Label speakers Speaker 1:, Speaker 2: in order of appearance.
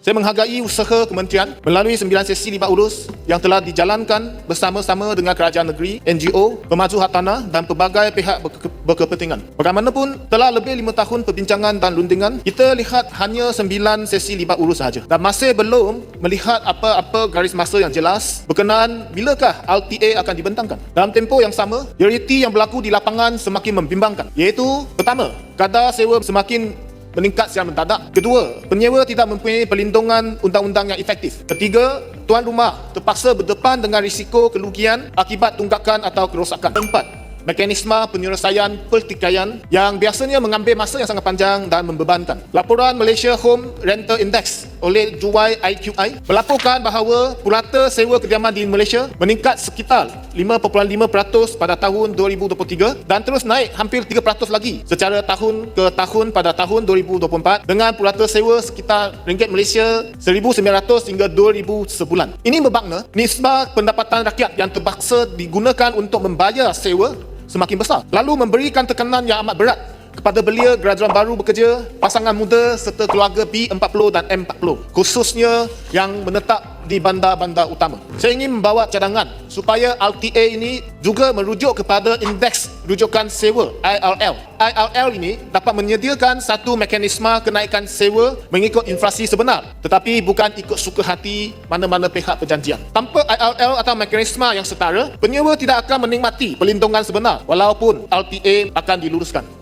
Speaker 1: Saya menghargai usaha kementerian melalui sembilan sesi libat urus yang telah dijalankan bersama-sama dengan kerajaan negeri, NGO, pemaju hak tanah dan pelbagai pihak berke- berkepentingan. Bagaimanapun, telah lebih lima tahun perbincangan dan rundingan, kita lihat hanya sembilan sesi libat urus sahaja. Dan masih belum melihat apa-apa garis masa yang jelas berkenaan bilakah LTA akan dibentangkan. Dalam tempoh yang sama, realiti yang berlaku di lapangan semakin membimbangkan. Iaitu, pertama, kadar sewa semakin meningkat secara mendadak. Kedua, penyewa tidak mempunyai perlindungan undang-undang yang efektif. Ketiga, tuan rumah terpaksa berdepan dengan risiko kerugian akibat tunggakan atau kerosakan. Keempat, mekanisme penyelesaian pertikaian yang biasanya mengambil masa yang sangat panjang dan membebankan. Laporan Malaysia Home Rental Index oleh Juwai IQI melaporkan bahawa purata sewa kediaman di Malaysia meningkat sekitar 5.5% pada tahun 2023 dan terus naik hampir 3% lagi secara tahun ke tahun pada tahun 2024 dengan purata sewa sekitar ringgit Malaysia 1,900 hingga 2,000 sebulan. Ini bermakna nisbah pendapatan rakyat yang terpaksa digunakan untuk membayar sewa semakin besar. Lalu memberikan tekanan yang amat berat kepada belia graduan baru bekerja, pasangan muda serta keluarga B40 dan M40 khususnya yang menetap di bandar-bandar utama. Saya ingin membawa cadangan supaya LTA ini juga merujuk kepada indeks rujukan sewa IRL. IRL ini dapat menyediakan satu mekanisme kenaikan sewa mengikut inflasi sebenar tetapi bukan ikut suka hati mana-mana pihak perjanjian. Tanpa IRL atau mekanisme yang setara, penyewa tidak akan menikmati perlindungan sebenar walaupun LTA akan diluruskan.